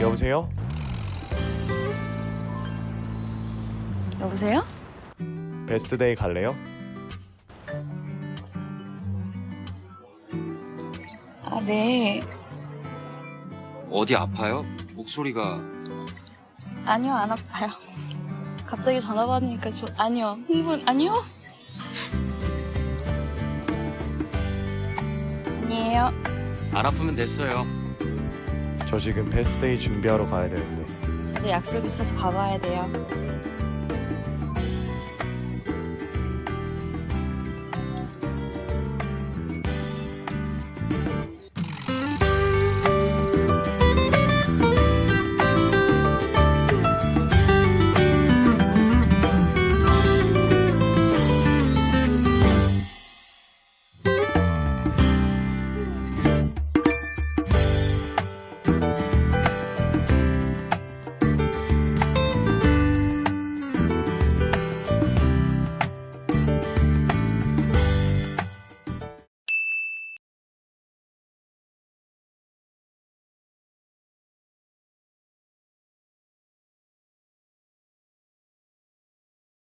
여보세요? 여보세요? 베스트데이 갈래요? 아, 네. 어디 아파요? 목소리가 아니요, 안 아파요. 갑자기 전화 받으니까 저, 아니요. 흥분, 아니요? 아니에요. 안 아프면 됐어요. 저 지금 베스트데이 준비하러 가야 되는데 저도 약속 있어서 가봐야 돼요.